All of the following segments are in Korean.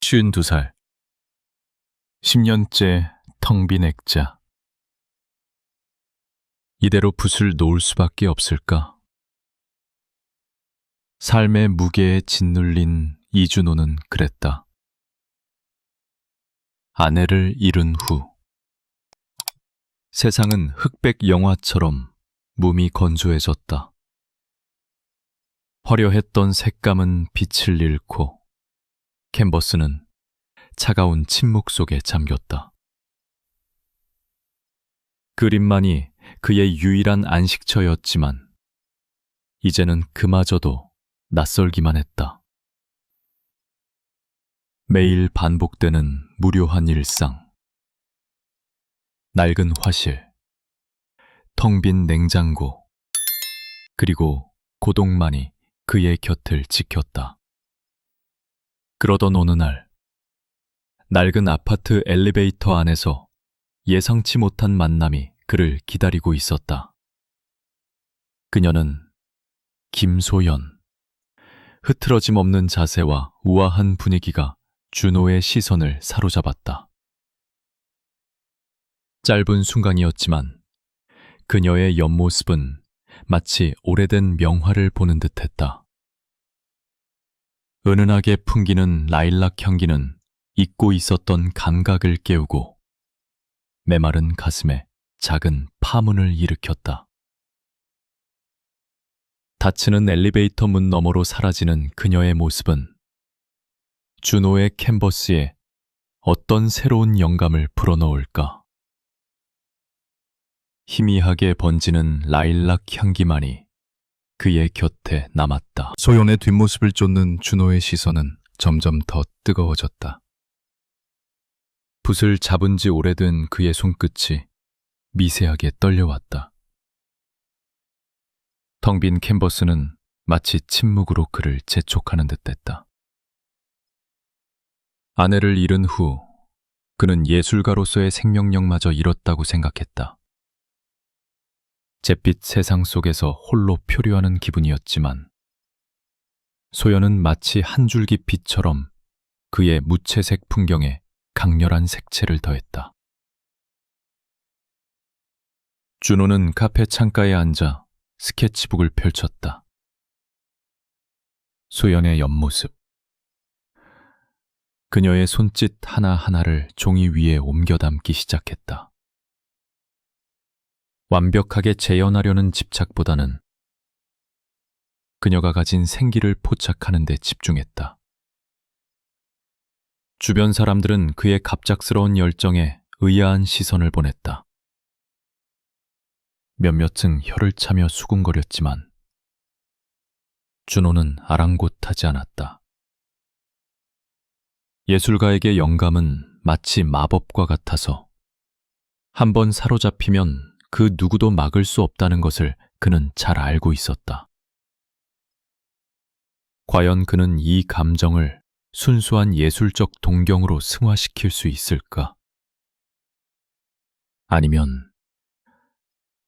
52살. 10년째 텅 빈 액자. 이대로 붓을 놓을 수밖에 없을까? 삶의 무게에 짓눌린 이준호는 그랬다. 아내를 잃은 후. 세상은 흑백 영화처럼 몸이 건조해졌다. 화려했던 색감은 빛을 잃고 캔버스는 차가운 침묵 속에 잠겼다. 그림만이 그의 유일한 안식처였지만 이제는 그마저도 낯설기만 했다. 매일 반복되는 무료한 일상. 낡은 화실, 텅 빈 냉장고, 그리고 고독만이 그의 곁을 지켰다. 그러던 어느 날, 낡은 아파트 엘리베이터 안에서 예상치 못한 만남이 그를 기다리고 있었다. 그녀는 김소연. 흐트러짐 없는 자세와 우아한 분위기가 준호의 시선을 사로잡았다. 짧은 순간이었지만 그녀의 옆모습은 마치 오래된 명화를 보는 듯 했다. 은은하게 풍기는 라일락 향기는 잊고 있었던 감각을 깨우고 메마른 가슴에 작은 파문을 일으켰다. 닫히는 엘리베이터 문 너머로 사라지는 그녀의 모습은 준호의 캔버스에 어떤 새로운 영감을 불어넣을까? 희미하게 번지는 라일락 향기만이 그의 곁에 남았다. 소연의 뒷모습을 쫓는 준호의 시선은 점점 더 뜨거워졌다. 붓을 잡은 지 오래된 그의 손끝이 미세하게 떨려왔다. 텅 빈 캔버스는 마치 침묵으로 그를 재촉하는 듯했다. 아내를 잃은 후 그는 예술가로서의 생명력마저 잃었다고 생각했다. 잿빛 세상 속에서 홀로 표류하는 기분이었지만 소연은 마치 한 줄기 빛처럼 그의 무채색 풍경에 강렬한 색채를 더했다. 준호는 카페 창가에 앉아 스케치북을 펼쳤다. 소연의 옆모습. 그녀의 손짓 하나하나를 종이 위에 옮겨 담기 시작했다. 완벽하게 재현하려는 집착보다는 그녀가 가진 생기를 포착하는 데 집중했다. 주변 사람들은 그의 갑작스러운 열정에 의아한 시선을 보냈다. 몇몇은 혀를 차며 수군거렸지만 준호는 아랑곳하지 않았다. 예술가에게 영감은 마치 마법과 같아서 한번 사로잡히면 그 누구도 막을 수 없다는 것을 그는 잘 알고 있었다. 과연 그는 이 감정을 순수한 예술적 동경으로 승화시킬 수 있을까? 아니면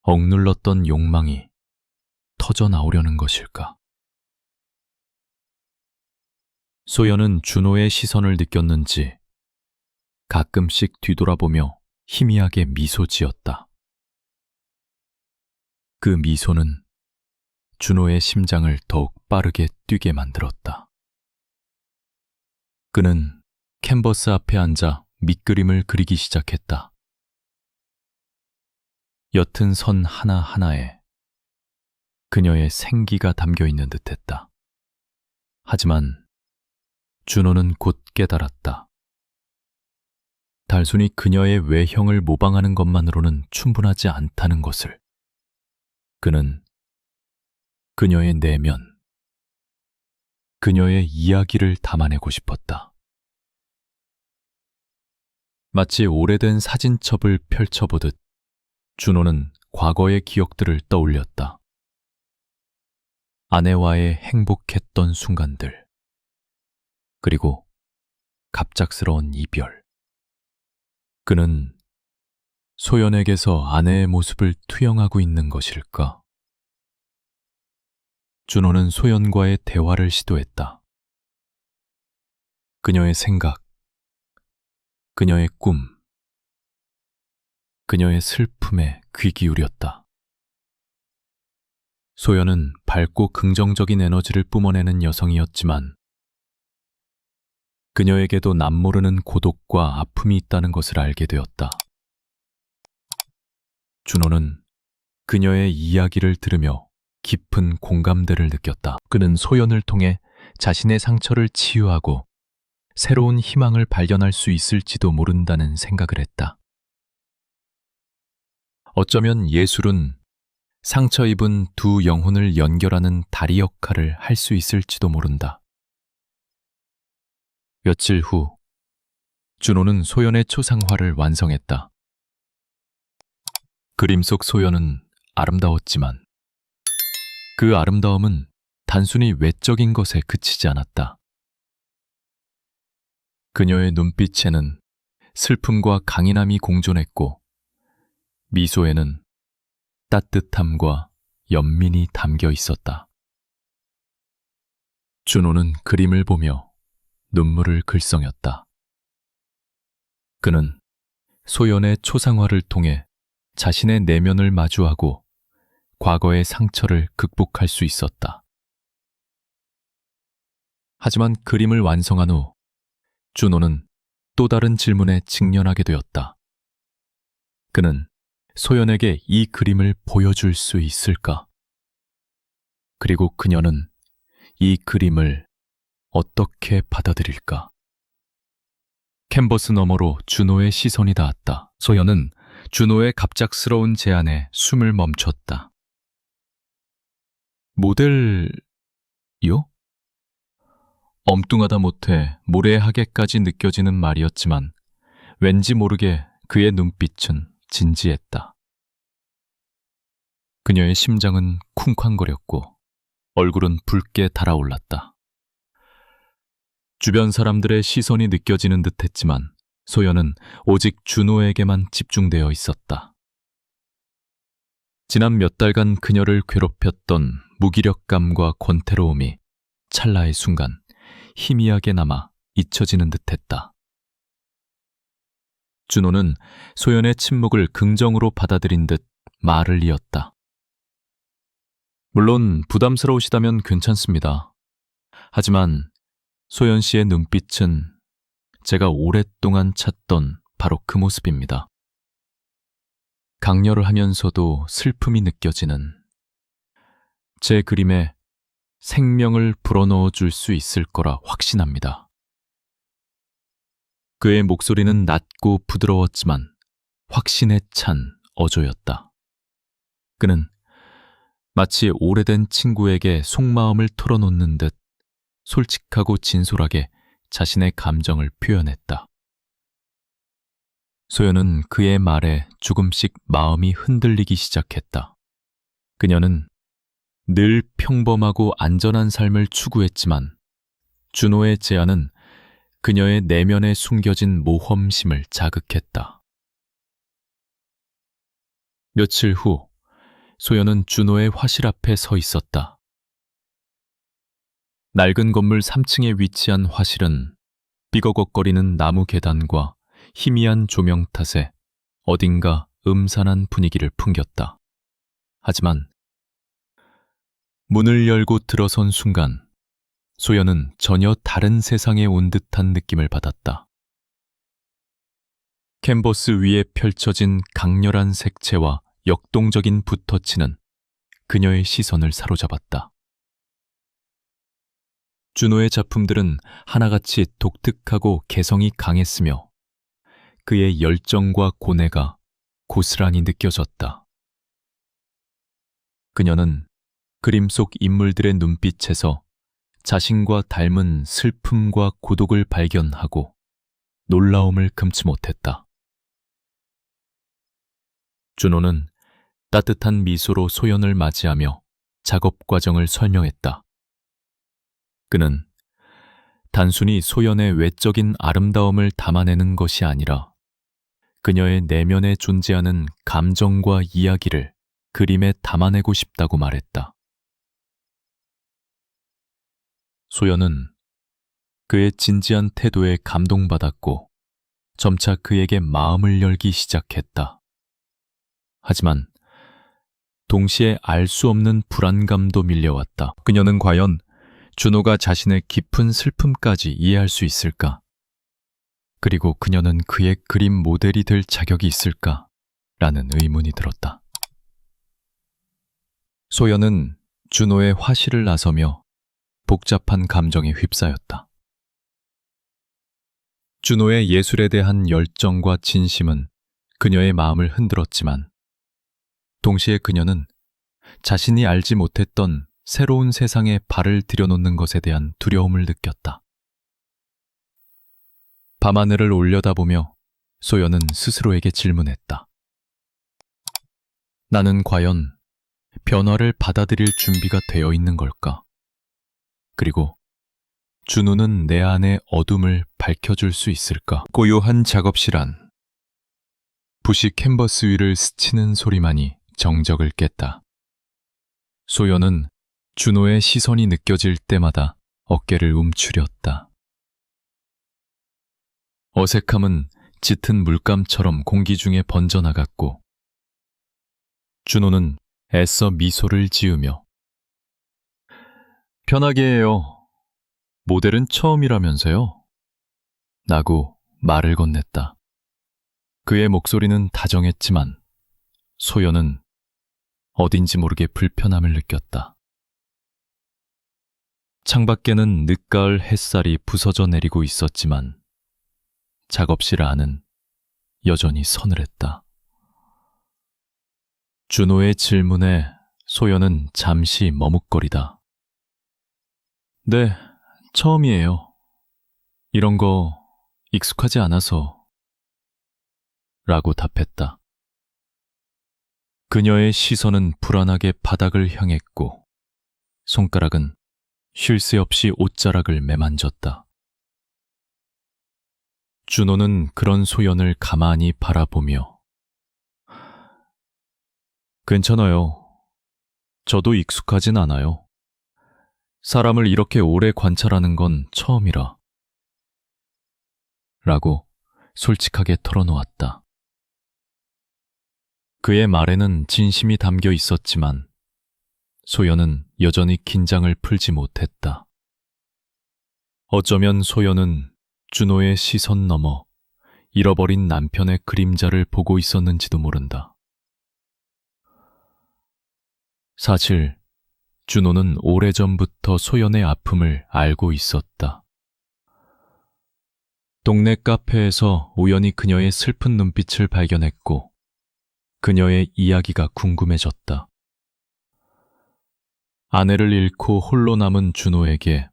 억눌렀던 욕망이 터져 나오려는 것일까? 소연은 준호의 시선을 느꼈는지 가끔씩 뒤돌아보며 희미하게 미소 지었다. 그 미소는 준호의 심장을 더욱 빠르게 뛰게 만들었다. 그는 캔버스 앞에 앉아 밑그림을 그리기 시작했다. 옅은 선 하나하나에 그녀의 생기가 담겨 있는 듯 했다. 하지만 준호는 곧 깨달았다. 단순히 그녀의 외형을 모방하는 것만으로는 충분하지 않다는 것을. 그는 그녀의 내면, 그녀의 이야기를 담아내고 싶었다. 마치 오래된 사진첩을 펼쳐보듯 준호는 과거의 기억들을 떠올렸다. 아내와의 행복했던 순간들, 그리고 갑작스러운 이별. 그는 소연에게서 아내의 모습을 투영하고 있는 것일까? 준호는 소연과의 대화를 시도했다. 그녀의 생각, 그녀의 꿈, 그녀의 슬픔에 귀 기울였다. 소연은 밝고 긍정적인 에너지를 뿜어내는 여성이었지만 그녀에게도 남모르는 고독과 아픔이 있다는 것을 알게 되었다. 준호는 그녀의 이야기를 들으며 깊은 공감대를 느꼈다. 그는 소연을 통해 자신의 상처를 치유하고 새로운 희망을 발견할 수 있을지도 모른다는 생각을 했다. 어쩌면 예술은 상처 입은 두 영혼을 연결하는 다리 역할을 할 수 있을지도 모른다. 며칠 후, 준호는 소연의 초상화를 완성했다. 그림 속 소연은 아름다웠지만 그 아름다움은 단순히 외적인 것에 그치지 않았다. 그녀의 눈빛에는 슬픔과 강인함이 공존했고 미소에는 따뜻함과 연민이 담겨 있었다. 준호는 그림을 보며 눈물을 글썽였다. 그는 소연의 초상화를 통해 자신의 내면을 마주하고 과거의 상처를 극복할 수 있었다. 하지만 그림을 완성한 후 준호는 또 다른 질문에 직면하게 되었다. 그는 소연에게 이 그림을 보여줄 수 있을까? 그리고 그녀는 이 그림을 어떻게 받아들일까? 캔버스 너머로 준호의 시선이 닿았다. 소연은 준호의 갑작스러운 제안에 숨을 멈췄다. 모델요? 엉뚱하다 못해 무례하게까지 느껴지는 말이었지만 왠지 모르게 그의 눈빛은 진지했다. 그녀의 심장은 쿵쾅거렸고 얼굴은 붉게 달아올랐다. 주변 사람들의 시선이 느껴지는 듯 했지만 소연은 오직 준호에게만 집중되어 있었다. 지난 몇 달간 그녀를 괴롭혔던 무기력감과 권태로움이 찰나의 순간 희미하게 남아 잊혀지는 듯 했다. 준호는 소연의 침묵을 긍정으로 받아들인 듯 말을 이었다. 물론 부담스러우시다면 괜찮습니다. 하지만 소연 씨의 눈빛은 제가 오랫동안 찾던 바로 그 모습입니다. 강렬을 하면서도 슬픔이 느껴지는 제 그림에 생명을 불어넣어 줄 수 있을 거라 확신합니다. 그의 목소리는 낮고 부드러웠지만 확신에 찬 어조였다. 그는 마치 오래된 친구에게 속마음을 털어놓는 듯 솔직하고 진솔하게 자신의 감정을 표현했다. 소연은 그의 말에 조금씩 마음이 흔들리기 시작했다. 그녀는 늘 평범하고 안전한 삶을 추구했지만 준호의 제안은 그녀의 내면에 숨겨진 모험심을 자극했다. 며칠 후 소연은 준호의 화실 앞에 서 있었다. 낡은 건물 3층에 위치한 화실은 삐거걱거리는 나무 계단과 희미한 조명 탓에 어딘가 음산한 분위기를 풍겼다. 하지만 문을 열고 들어선 순간 소연은 전혀 다른 세상에 온 듯한 느낌을 받았다. 캔버스 위에 펼쳐진 강렬한 색채와 역동적인 붓터치는 그녀의 시선을 사로잡았다. 준호의 작품들은 하나같이 독특하고 개성이 강했으며 그의 열정과 고뇌가 고스란히 느껴졌다. 그녀는 그림 속 인물들의 눈빛에서 자신과 닮은 슬픔과 고독을 발견하고 놀라움을 금치 못했다. 준호는 따뜻한 미소로 소연을 맞이하며 작업 과정을 설명했다. 그는 단순히 소연의 외적인 아름다움을 담아내는 것이 아니라 그녀의 내면에 존재하는 감정과 이야기를 그림에 담아내고 싶다고 말했다. 소연은 그의 진지한 태도에 감동받았고 점차 그에게 마음을 열기 시작했다. 하지만 동시에 알 수 없는 불안감도 밀려왔다. 그녀는 과연 준호가 자신의 깊은 슬픔까지 이해할 수 있을까? 그리고 그녀는 그의 그림 모델이 될 자격이 있을까? 라는 의문이 들었다. 소연은 준호의 화실을 나서며 복잡한 감정에 휩싸였다. 준호의 예술에 대한 열정과 진심은 그녀의 마음을 흔들었지만 동시에 그녀는 자신이 알지 못했던 새로운 세상에 발을 들여놓는 것에 대한 두려움을 느꼈다. 밤하늘을 올려다보며 소연은 스스로에게 질문했다. 나는 과연 변화를 받아들일 준비가 되어 있는 걸까? 그리고 준우는 내 안의 어둠을 밝혀줄 수 있을까? 고요한 작업실 안. 붓이 캔버스 위를 스치는 소리만이 정적을 깼다. 소연은 준호의 시선이 느껴질 때마다 어깨를 움츠렸다. 어색함은 짙은 물감처럼 공기 중에 번져나갔고, 준호는 애써 미소를 지으며, 편하게 해요. 모델은 처음이라면서요? 라고 말을 건넸다. 그의 목소리는 다정했지만 소연은 어딘지 모르게 불편함을 느꼈다. 창밖에는 늦가을 햇살이 부서져 내리고 있었지만 작업실 안은 여전히 서늘했다. 준호의 질문에 소연은 잠시 머뭇거리다. 네, 처음이에요. 이런 거 익숙하지 않아서. 라고 답했다. 그녀의 시선은 불안하게 바닥을 향했고, 손가락은 쉴 새 없이 옷자락을 매만졌다. 준호는 그런 소연을 가만히 바라보며, 괜찮아요. 저도 익숙하진 않아요. 사람을 이렇게 오래 관찰하는 건 처음이라. 라고 솔직하게 털어놓았다. 그의 말에는 진심이 담겨 있었지만 소연은 여전히 긴장을 풀지 못했다. 어쩌면 소연은 준호의 시선 너머 잃어버린 남편의 그림자를 보고 있었는지도 모른다. 사실 준호는 오래전부터 소연의 아픔을 알고 있었다. 동네 카페에서 우연히 그녀의 슬픈 눈빛을 발견했고, 그녀의 이야기가 궁금해졌다. 아내를 잃고 홀로 남은 준호에게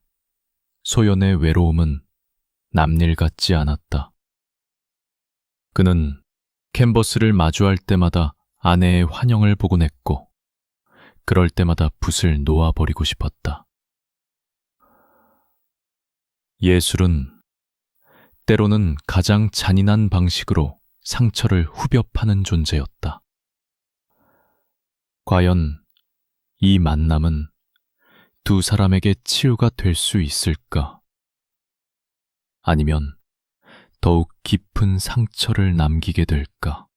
소연의 외로움은 남일 같지 않았다. 그는 캔버스를 마주할 때마다 아내의 환영을 보곤 했고, 그럴 때마다 붓을 놓아버리고 싶었다. 예술은 때로는 가장 잔인한 방식으로 상처를 후벼 파는 존재였다. 과연 이 만남은 두 사람에게 치유가 될 수 있을까? 아니면 더욱 깊은 상처를 남기게 될까?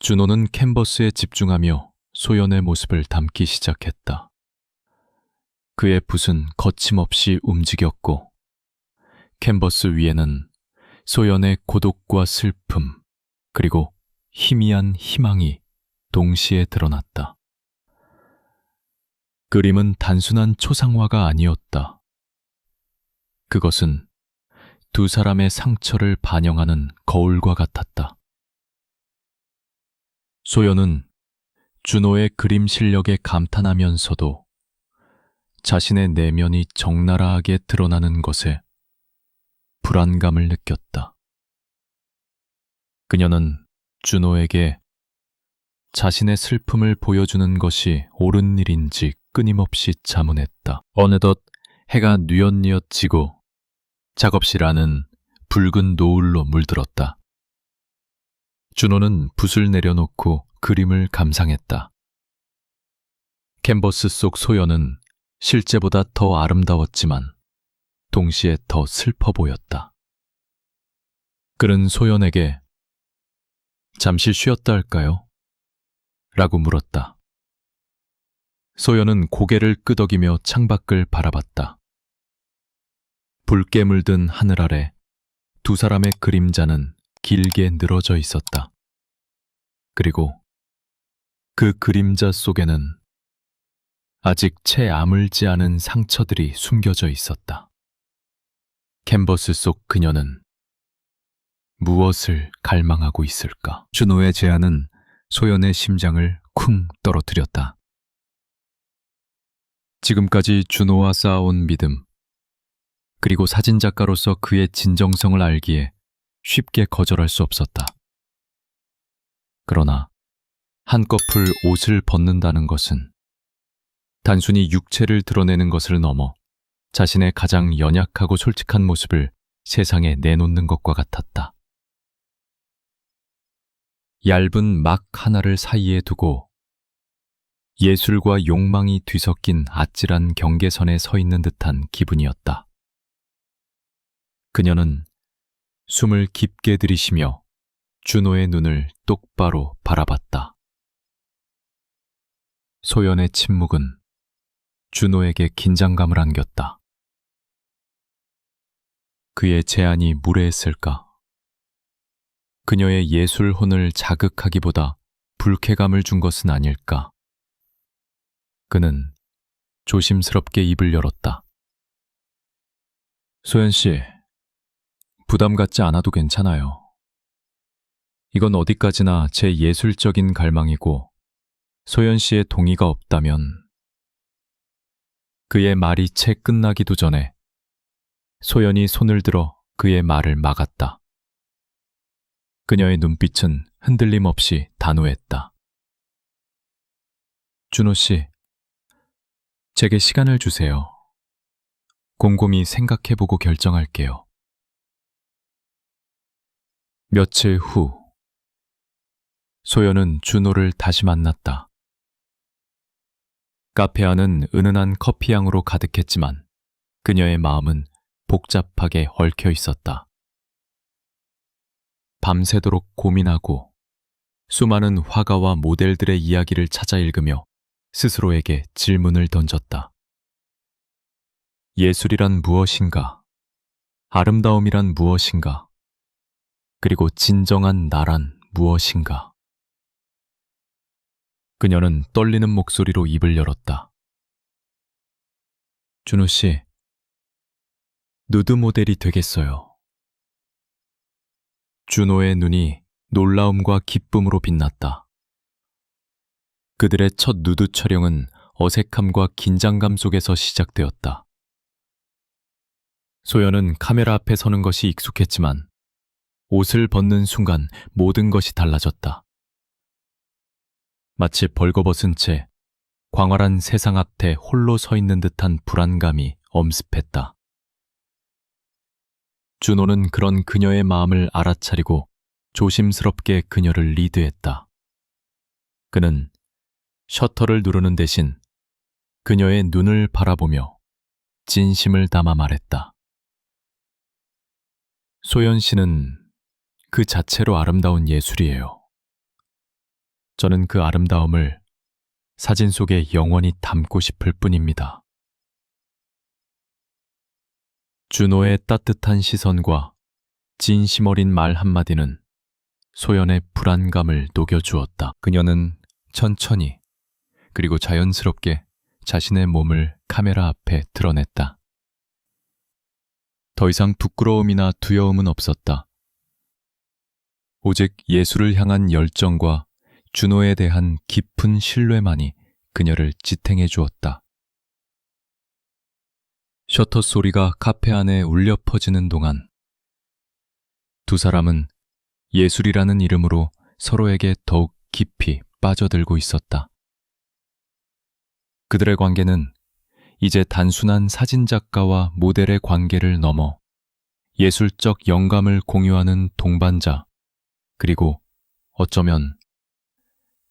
준호는 캔버스에 집중하며 소연의 모습을 담기 시작했다. 그의 붓은 거침없이 움직였고, 캔버스 위에는 소연의 고독과 슬픔, 그리고 희미한 희망이 동시에 드러났다. 그림은 단순한 초상화가 아니었다. 그것은 두 사람의 상처를 반영하는 거울과 같았다. 소연은 준호의 그림 실력에 감탄하면서도 자신의 내면이 적나라하게 드러나는 것에 불안감을 느꼈다. 그녀는 준호에게 자신의 슬픔을 보여주는 것이 옳은 일인지 끊임없이 자문했다. 어느덧 해가 뉘엿뉘엿 지고 작업실 안은 붉은 노을로 물들었다. 준호는 붓을 내려놓고 그림을 감상했다. 캔버스 속 소연은 실제보다 더 아름다웠지만 동시에 더 슬퍼 보였다. 그는 소연에게 잠시 쉬었다 할까요? 라고 물었다. 소연은 고개를 끄덕이며 창밖을 바라봤다. 붉게 물든 하늘 아래 두 사람의 그림자는 길게 늘어져 있었다. 그리고 그 그림자 속에는 아직 채 아물지 않은 상처들이 숨겨져 있었다. 캔버스 속 그녀는 무엇을 갈망하고 있을까? 준호의 제안은 소연의 심장을 쿵 떨어뜨렸다. 지금까지 준호와 쌓아온 믿음, 그리고 사진작가로서 그의 진정성을 알기에 쉽게 거절할 수 없었다. 그러나 한꺼풀 옷을 벗는다는 것은 단순히 육체를 드러내는 것을 넘어 자신의 가장 연약하고 솔직한 모습을 세상에 내놓는 것과 같았다. 얇은 막 하나를 사이에 두고 예술과 욕망이 뒤섞인 아찔한 경계선에 서 있는 듯한 기분이었다. 그녀는 숨을 깊게 들이쉬며 준호의 눈을 똑바로 바라봤다. 소연의 침묵은 준호에게 긴장감을 안겼다. 그의 제안이 무례했을까? 그녀의 예술혼을 자극하기보다 불쾌감을 준 것은 아닐까? 그는 조심스럽게 입을 열었다. 소연 씨, 부담 갖지 않아도 괜찮아요. 이건 어디까지나 제 예술적인 갈망이고 소연 씨의 동의가 없다면 그의 말이 채 끝나기도 전에 소연이 손을 들어 그의 말을 막았다. 그녀의 눈빛은 흔들림 없이 단호했다. 준호 씨, 제게 시간을 주세요. 곰곰이 생각해보고 결정할게요. 며칠 후, 소연은 준호를 다시 만났다. 카페 안은 은은한 커피향으로 가득했지만 그녀의 마음은 복잡하게 얽혀 있었다. 밤새도록 고민하고 수많은 화가와 모델들의 이야기를 찾아 읽으며 스스로에게 질문을 던졌다. 예술이란 무엇인가? 아름다움이란 무엇인가? 그리고 진정한 나란 무엇인가? 그녀는 떨리는 목소리로 입을 열었다. 준호 씨, 누드 모델이 되겠어요. 준호의 눈이 놀라움과 기쁨으로 빛났다. 그들의 첫 누드 촬영은 어색함과 긴장감 속에서 시작되었다. 소연은 카메라 앞에 서는 것이 익숙했지만 옷을 벗는 순간 모든 것이 달라졌다. 마치 벌거벗은 채 광활한 세상 앞에 홀로 서 있는 듯한 불안감이 엄습했다. 준호는 그런 그녀의 마음을 알아차리고 조심스럽게 그녀를 리드했다. 그는 셔터를 누르는 대신 그녀의 눈을 바라보며 진심을 담아 말했다. 소연 씨는 그 자체로 아름다운 예술이에요. 저는 그 아름다움을 사진 속에 영원히 담고 싶을 뿐입니다. 준호의 따뜻한 시선과 진심 어린 말 한마디는 소연의 불안감을 녹여주었다. 그녀는 천천히 그리고 자연스럽게 자신의 몸을 카메라 앞에 드러냈다. 더 이상 부끄러움이나 두려움은 없었다. 오직 예술을 향한 열정과 준호에 대한 깊은 신뢰만이 그녀를 지탱해 주었다. 셔터 소리가 카페 안에 울려 퍼지는 동안 두 사람은 예술이라는 이름으로 서로에게 더욱 깊이 빠져들고 있었다. 그들의 관계는 이제 단순한 사진작가와 모델의 관계를 넘어 예술적 영감을 공유하는 동반자, 그리고 어쩌면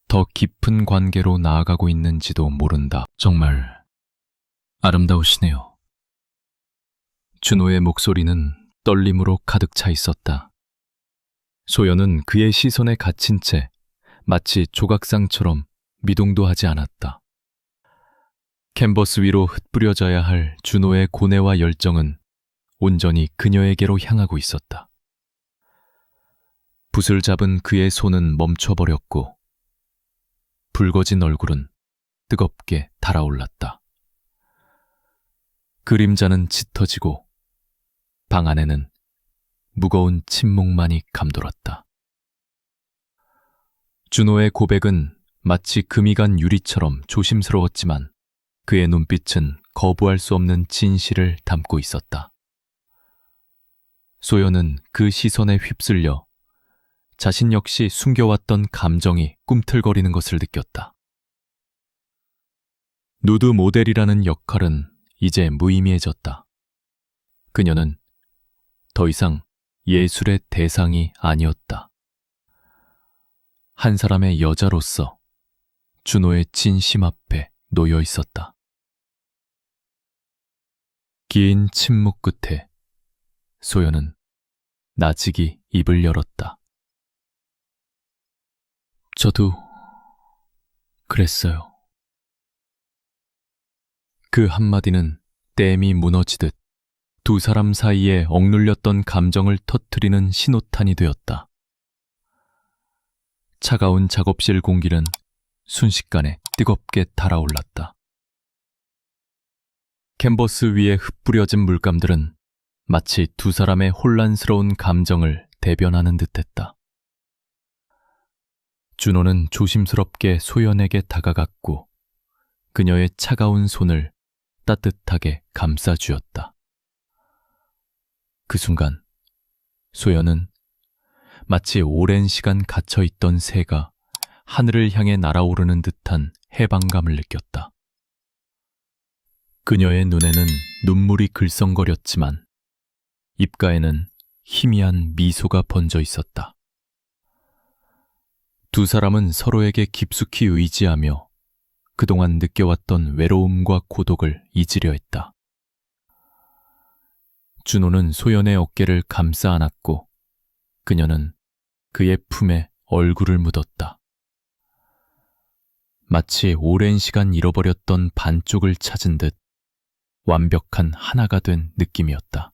더 깊은 관계로 나아가고 있는지도 모른다. 정말 아름다우시네요. 준호의 목소리는 떨림으로 가득 차 있었다. 소연은 그의 시선에 갇힌 채 마치 조각상처럼 미동도 하지 않았다. 캔버스 위로 흩뿌려져야 할 준호의 고뇌와 열정은 온전히 그녀에게로 향하고 있었다. 붓을 잡은 그의 손은 멈춰버렸고 붉어진 얼굴은 뜨겁게 달아올랐다. 그림자는 짙어지고 방 안에는 무거운 침묵만이 감돌았다. 준호의 고백은 마치 금이 간 유리처럼 조심스러웠지만 그의 눈빛은 거부할 수 없는 진실을 담고 있었다. 소연은 그 시선에 휩쓸려 자신 역시 숨겨왔던 감정이 꿈틀거리는 것을 느꼈다. 누드 모델이라는 역할은 이제 무의미해졌다. 그녀는 더 이상 예술의 대상이 아니었다. 한 사람의 여자로서 준호의 진심 앞에 놓여 있었다. 긴 침묵 끝에 소연은 나직이 입을 열었다. 저도 그랬어요. 그 한마디는 댐이 무너지듯 두 사람 사이에 억눌렸던 감정을 터트리는 신호탄이 되었다. 차가운 작업실 공기는 순식간에 뜨겁게 달아올랐다. 캔버스 위에 흩뿌려진 물감들은 마치 두 사람의 혼란스러운 감정을 대변하는 듯했다. 준호는 조심스럽게 소연에게 다가갔고 그녀의 차가운 손을 따뜻하게 감싸주었다. 그 순간 소연은 마치 오랜 시간 갇혀있던 새가 하늘을 향해 날아오르는 듯한 해방감을 느꼈다. 그녀의 눈에는 눈물이 글썽거렸지만 입가에는 희미한 미소가 번져 있었다. 두 사람은 서로에게 깊숙이 의지하며 그동안 느껴왔던 외로움과 고독을 잊으려 했다. 준호는 소연의 어깨를 감싸 안았고 그녀는 그의 품에 얼굴을 묻었다. 마치 오랜 시간 잃어버렸던 반쪽을 찾은 듯 완벽한 하나가 된 느낌이었다.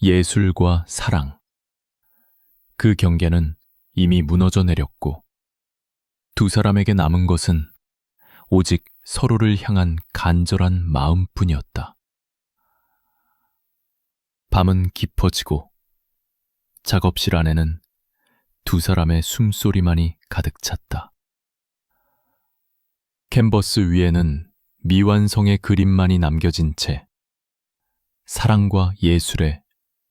예술과 사랑. 그 경계는 이미 무너져 내렸고 두 사람에게 남은 것은 오직 서로를 향한 간절한 마음뿐이었다. 밤은 깊어지고 작업실 안에는 두 사람의 숨소리만이 가득 찼다. 캔버스 위에는 미완성의 그림만이 남겨진 채 사랑과 예술의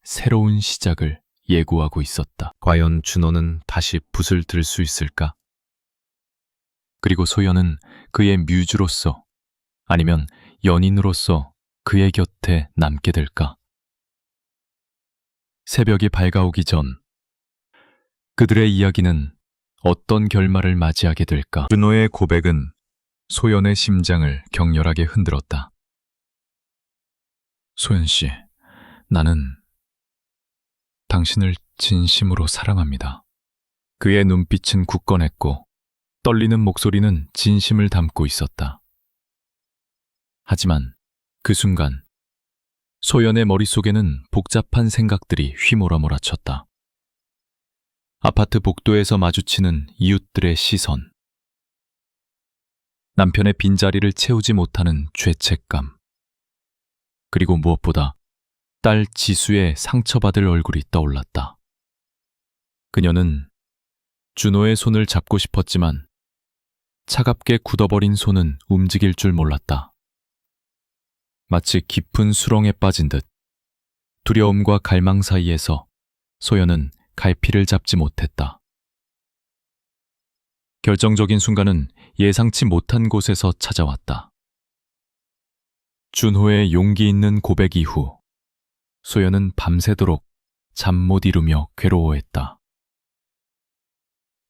새로운 시작을 예고하고 있었다. 과연 준호는 다시 붓을 들 수 있을까? 그리고 소연은 그의 뮤즈로서 아니면 연인으로서 그의 곁에 남게 될까? 새벽이 밝아오기 전 그들의 이야기는 어떤 결말을 맞이하게 될까? 준호의 고백은 소연의 심장을 격렬하게 흔들었다. 소연 씨, 나는 당신을 진심으로 사랑합니다. 그의 눈빛은 굳건했고 떨리는 목소리는 진심을 담고 있었다. 하지만 그 순간 소연의 머릿속에는 복잡한 생각들이 휘몰아 몰아쳤다. 아파트 복도에서 마주치는 이웃들의 시선. 남편의 빈자리를 채우지 못하는 죄책감. 그리고 무엇보다 딸 지수의 상처받을 얼굴이 떠올랐다. 그녀는 준호의 손을 잡고 싶었지만 차갑게 굳어버린 손은 움직일 줄 몰랐다. 마치 깊은 수렁에 빠진 듯 두려움과 갈망 사이에서 소연은 갈피를 잡지 못했다. 결정적인 순간은 예상치 못한 곳에서 찾아왔다. 준호의 용기 있는 고백 이후 소연은 밤새도록 잠 못 이루며 괴로워했다.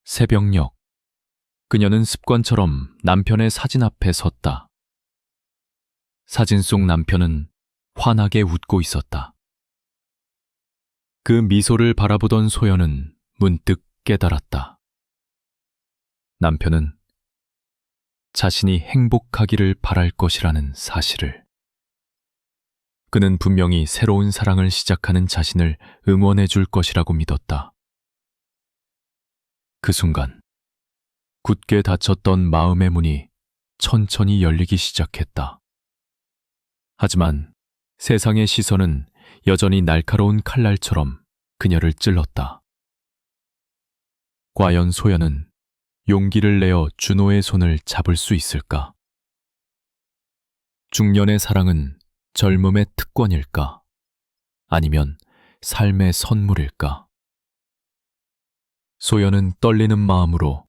새벽녘 그녀는 습관처럼 남편의 사진 앞에 섰다. 사진 속 남편은 환하게 웃고 있었다. 그 미소를 바라보던 소연은 문득 깨달았다. 남편은 자신이 행복하기를 바랄 것이라는 사실을. 그는 분명히 새로운 사랑을 시작하는 자신을 응원해 줄 것이라고 믿었다. 그 순간, 굳게 닫혔던 마음의 문이 천천히 열리기 시작했다. 하지만 세상의 시선은 여전히 날카로운 칼날처럼 그녀를 찔렀다. 과연 소연은 용기를 내어 준호의 손을 잡을 수 있을까? 중년의 사랑은 젊음의 특권일까? 아니면 삶의 선물일까? 소연은 떨리는 마음으로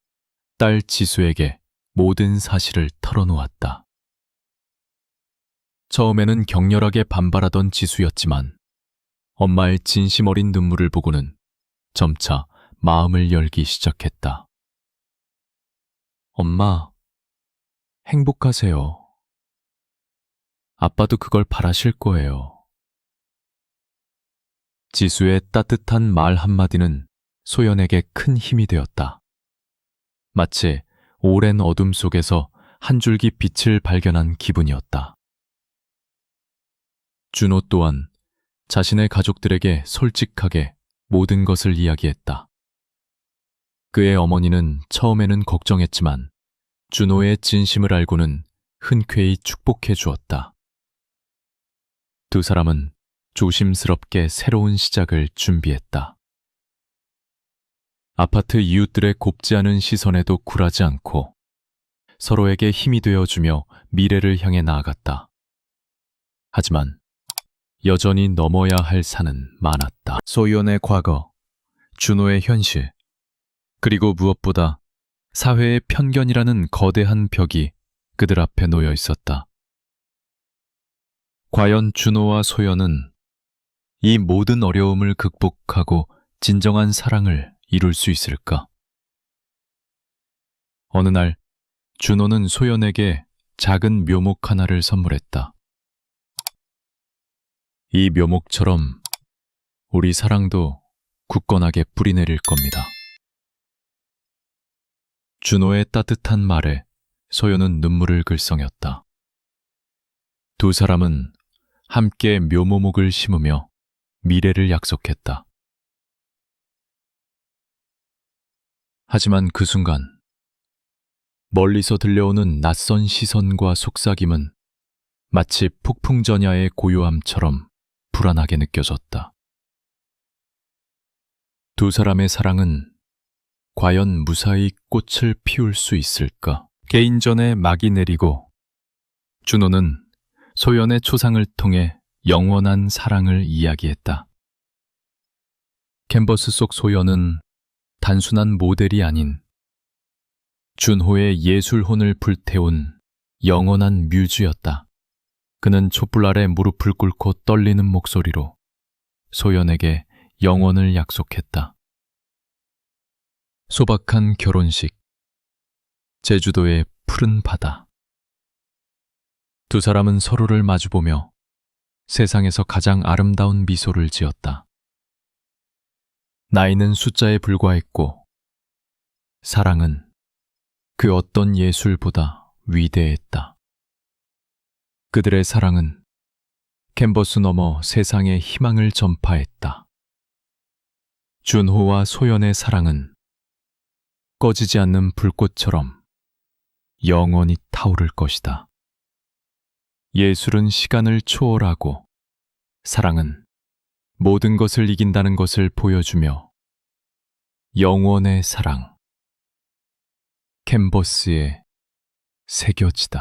딸 지수에게 모든 사실을 털어놓았다. 처음에는 격렬하게 반발하던 지수였지만 엄마의 진심 어린 눈물을 보고는 점차 마음을 열기 시작했다. 엄마, 행복하세요. 아빠도 그걸 바라실 거예요. 지수의 따뜻한 말 한마디는 소연에게 큰 힘이 되었다. 마치 오랜 어둠 속에서 한 줄기 빛을 발견한 기분이었다. 준호 또한 자신의 가족들에게 솔직하게 모든 것을 이야기했다. 그의 어머니는 처음에는 걱정했지만 준호의 진심을 알고는 흔쾌히 축복해 주었다. 두 사람은 조심스럽게 새로운 시작을 준비했다. 아파트 이웃들의 곱지 않은 시선에도 굴하지 않고 서로에게 힘이 되어주며 미래를 향해 나아갔다. 하지만 여전히 넘어야 할 산은 많았다. 소연의 과거, 준호의 현실, 그리고 무엇보다 사회의 편견이라는 거대한 벽이 그들 앞에 놓여 있었다. 과연 준호와 소연은 이 모든 어려움을 극복하고 진정한 사랑을 이룰 수 있을까? 어느 날 준호는 소연에게 작은 묘목 하나를 선물했다. 이 묘목처럼 우리 사랑도 굳건하게 뿌리내릴 겁니다. 준호의 따뜻한 말에 소연은 눈물을 글썽였다. 두 사람은 함께 묘모목을 심으며 미래를 약속했다. 하지만 그 순간 멀리서 들려오는 낯선 시선과 속삭임은 마치 폭풍전야의 고요함처럼 불안하게 느껴졌다. 두 사람의 사랑은 과연 무사히 꽃을 피울 수 있을까? 개인전에 막이 내리고 준호는 소연의 초상을 통해 영원한 사랑을 이야기했다. 캔버스 속 소연은 단순한 모델이 아닌 준호의 예술혼을 불태운 영원한 뮤즈였다. 그는 촛불 아래 무릎을 꿇고 떨리는 목소리로 소연에게 영원을 약속했다. 소박한 결혼식. 제주도의 푸른 바다. 두 사람은 서로를 마주보며 세상에서 가장 아름다운 미소를 지었다. 나이는 숫자에 불과했고, 사랑은 그 어떤 예술보다 위대했다. 그들의 사랑은 캔버스 너머 세상에 희망을 전파했다. 준호와 소연의 사랑은 꺼지지 않는 불꽃처럼 영원히 타오를 것이다. 예술은 시간을 초월하고 사랑은 모든 것을 이긴다는 것을 보여주며 영원의 사랑 캔버스에 새겨지다.